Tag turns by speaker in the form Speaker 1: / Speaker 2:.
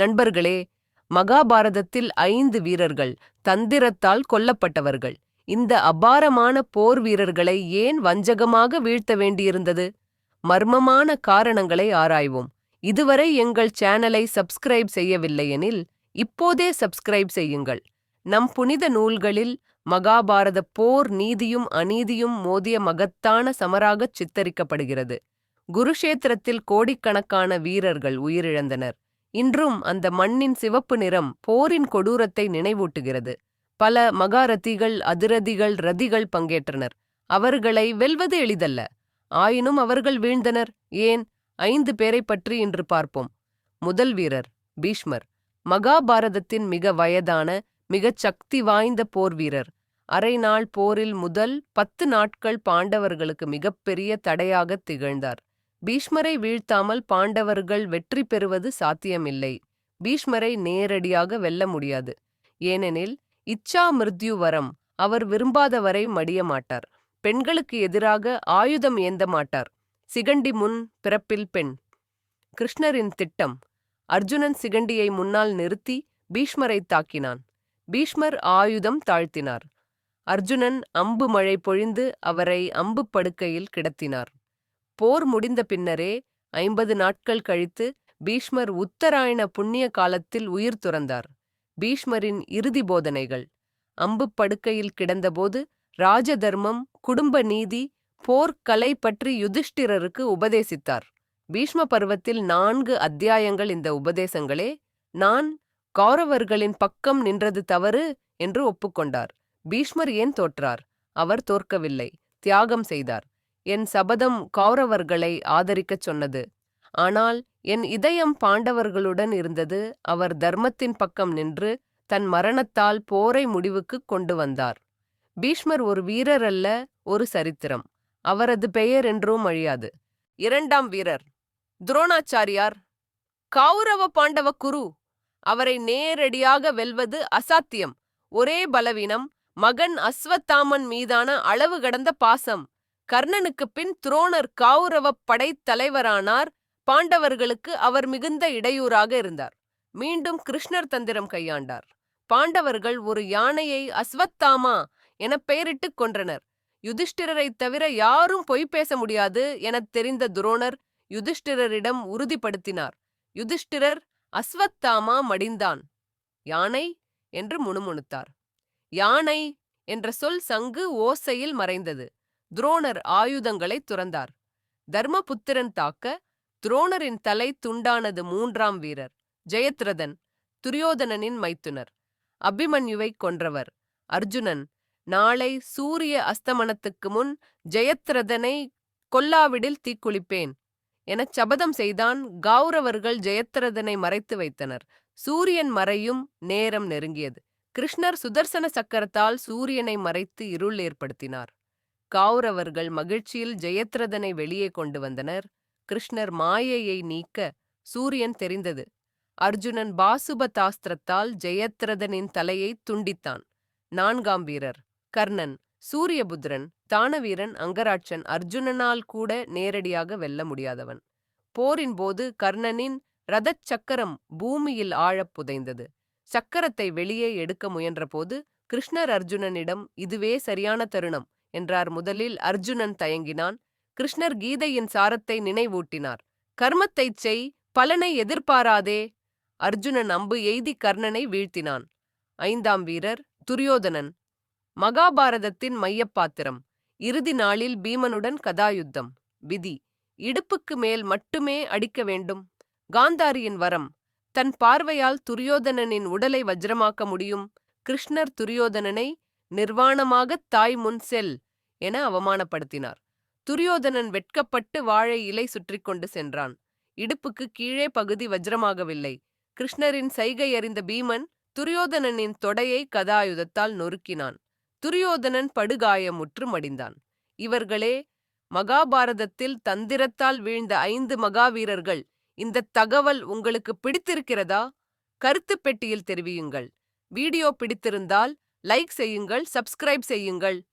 Speaker 1: நண்பர்களே மகாபாரதத்தில் ஐந்து வீரர்கள் தந்திரத்தால் கொல்லப்பட்டவர்கள். இந்த அபாரமான போர் வீரர்களை ஏன் வஞ்சகமாக வீழ்த்த வேண்டியிருந்தது? மர்மமான காரணங்களை ஆராய்வோம். இதுவரை எங்கள் சேனலை சப்ஸ்கிரைப் செய்யவில்லையெனில் இப்போதே சப்ஸ்கிரைப் செய்யுங்கள். நம் புனித நூல்களில் மகாபாரத போர் நீதியும் அநீதியும் மோதிய மகத்தான சமராகச் சித்தரிக்கப்படுகிறது. குருஷேத்திரத்தில் கோடிக்கணக்கான வீரர்கள் உயிரிழந்தனர். இன்றும் அந்த மண்ணின் சிவப்பு நிறம் போரின் கொடூரத்தை நினைவூட்டுகிறது. பல மகாரதிகள் அதிரதிகள் ரதிகள் பங்கேற்றனர். அவர்களை வெல்வது எளிதல்ல. ஆயினும் அவர்கள் வீழ்ந்தனர். ஏன்? ஐந்து பேரை பற்றி இன்று பார்ப்போம். முதல் வீரர் பீஷ்மர். மகாபாரதத்தின் மிக வயதான மிகச் சக்தி வாய்ந்த போர் வீரர். அரை நாள் போரில் முதல் பத்து நாட்கள் பாண்டவர்களுக்கு மிகப்பெரிய தடையாகத் திகழ்ந்தார். பீஷ்மரை வீழ்த்தாமல் பாண்டவர்கள் வெற்றி பெறுவது சாத்தியமில்லை. பீஷ்மரை நேரடியாக வெல்ல முடியாது. ஏனெனில் இச்சா மிருத்யு வரம் அவர் விரும்பாதவரை மடிய மாட்டார். பெண்களுக்கு எதிராக ஆயுதம் ஏந்த மாட்டார். சிகண்டி முன் பிறப்பில் பெண். கிருஷ்ணரின் திட்டம். அர்ஜுனன் சிகண்டியை முன்னால் நிறுத்தி பீஷ்மரை தாக்கினான். பீஷ்மர் ஆயுதம் தாழ்த்தினார். அர்ஜுனன் அம்பு மழை பொழிந்து அவரை அம்பு படுக்கையில் கிடத்தினார். போர் முடிந்த பின்னரே ஐம்பது நாட்கள் கழித்து பீஷ்மர் உத்தராயண புண்ணிய காலத்தில் உயிர் துறந்தார். பீஷ்மரின் இறுதி போதனைகள். அம்பு படுக்கையில் கிடந்தபோது ராஜதர்மம் குடும்ப நீதி போர்க்கலை பற்றி யுதிஷ்டிரருக்கு உபதேசித்தார். பீஷ்ம பருவத்தில் நான்கு அத்தியாயங்கள் இந்த உபதேசங்களே. நான் கௌரவர்களின் பக்கம் நின்றது தவறு என்று ஒப்புக்கொண்டார். பீஷ்மர் ஏன் தோற்றார்? அவர் தோற்கவில்லை. தியாகம் செய்தார். என் சபதம் கௌரவர்களை ஆதரிக்கச் சொன்னது. ஆனால் என் இதயம் பாண்டவர்களுடன் இருந்தது அவர் தர்மத்தின் பக்கம் நின்று தன் மரணத்தால் போரை முடிவுக்குக் கொண்டு வந்தார். பீஷ்மர் ஒரு வீரர் அல்ல ஒரு சரித்திரம். அவரது பெயர் என்றும் அழியாது. இரண்டாம் வீரர். துரோணாச்சாரியார். கௌரவ பாண்டவ குரு. அவரை நேரடியாக வெல்வது அசாத்தியம். ஒரே பலவீனம் மகன் அஸ்வத்தாமன் மீதான அளவு கடந்த பாசம். கர்ணனுக்கு பின் துரோணர் கௌரவ படைத்தலைவரானார் பாண்டவர்களுக்கு அவர் மிகுந்த இடையூறாக இருந்தார். மீண்டும் கிருஷ்ணர் தந்திரம் கையாண்டார். பாண்டவர்கள் ஒரு யானையை அஸ்வத்தாமா என பெயரிட்டுக் கொன்றனர். யுதிஷ்டிரரைத் தவிர யாரும் பொய் பேச முடியாது எனத் தெரிந்த துரோணர் யுதிஷ்டிரரிடம் உறுதிப்படுத்தினார். யுதிஷ்டிரர் அஸ்வத்தாமா மடிந்தான். யானை என்று முணுமுணுத்தார். யானை என்ற சொல் சங்கு ஓசையில் மறைந்தது. துரோணர் ஆயுதங்களை துறந்தார். தர்மபுத்திரன் தாக்க துரோணரின் தலை துண்டானது மூன்றாம் வீரர் ஜெயத்ரதன் துரியோதனனின் மைத்துனர். அபிமன்யுவை கொன்றவர் அர்ஜுனன். நாளை சூரிய அஸ்தமனத்துக்கு முன் ஜெயத்ரதனை கொல்லாவிடில் தீக்குளிப்பேன் எனச் சபதம் செய்தான் கௌரவர்கள் ஜெயத்ரதனை மறைத்து வைத்தனர். சூரியன் மறையும் நேரம் நெருங்கியது. கிருஷ்ணர் சுதர்சன சக்கரத்தால் சூரியனை மறைத்து இருள் ஏற்படுத்தினார். கௌரவர்கள் மகிழ்ச்சியில் ஜெயத்ரதனை வெளியே கொண்டு வந்தனர். கிருஷ்ணர் மாயையை நீக்க சூரியன் தெரிந்தது. அர்ஜுனன் பாசுபதாஸ்திரத்தால் ஜெயத்ரதனின் தலையை துண்டித்தான். நான்காம் வீரர். கர்ணன். சூரியபுத்திரன். தானவீரன் அங்கராட்சன் அர்ஜுனனால் கூட நேரடியாக வெல்ல முடியாதவன். போரின் போது கர்ணனின் ரதச் சக்கரம் பூமியில் ஆழப் புதைந்தது. சக்கரத்தை வெளியே எடுக்க முயன்றபோது கிருஷ்ணர் அர்ஜுனனிடம் இதுவே சரியான தருணம். என்றார். முதலில் அர்ஜுனன் தயங்கினான். கிருஷ்ணர் கீதையின் சாரத்தை நினைவூட்டினார். கர்மத்தைச் செய் பலனை எதிர்பாராதே. அர்ஜுனன் அம்பு எய்தி கர்ணனை வீழ்த்தினான். ஐந்தாம் வீரர் துரியோதனன். மகாபாரதத்தின் மையப்பாத்திரம். இறுதி நாளில் பீமனுடன் கதாயுத்தம். விதி. இடுப்புக்கு மேல் மட்டுமே அடிக்க வேண்டும். காந்தாரியின் வரம். தன் பார்வையால் துரியோதனனின் உடலை வஜ்ரமாக்க முடியும். கிருஷ்ணர் துரியோதனனை நிர்வாணமாகத் தாய் முன் செல். என அவமானப்படுத்தினார். துரியோதனன் வெட்கப்பட்டு வாழை இலை சுற்றி கொண்டு சென்றான். இடுப்புக்கு கீழே பகுதி வஜ்ரமாகவில்லை. கிருஷ்ணரின் சைகை அறிந்த பீமன் துரியோதனனின் தொடையை கதாயுதத்தால் நொறுக்கினான். துரியோதனன் படுகாயமுற்று மடிந்தான். இவர்களே மகாபாரதத்தில் தந்திரத்தால் வீழ்ந்த ஐந்து மகாவீரர்கள் இந்த தகவல் உங்களுக்கு பிடித்திருக்கிறதா? கருத்து பெட்டியில் தெரிவியுங்கள். வீடியோ பிடித்திருந்தால் லைக் செய்யுங்கள் சப்ஸ்கிரைப் செய்யுங்கள்.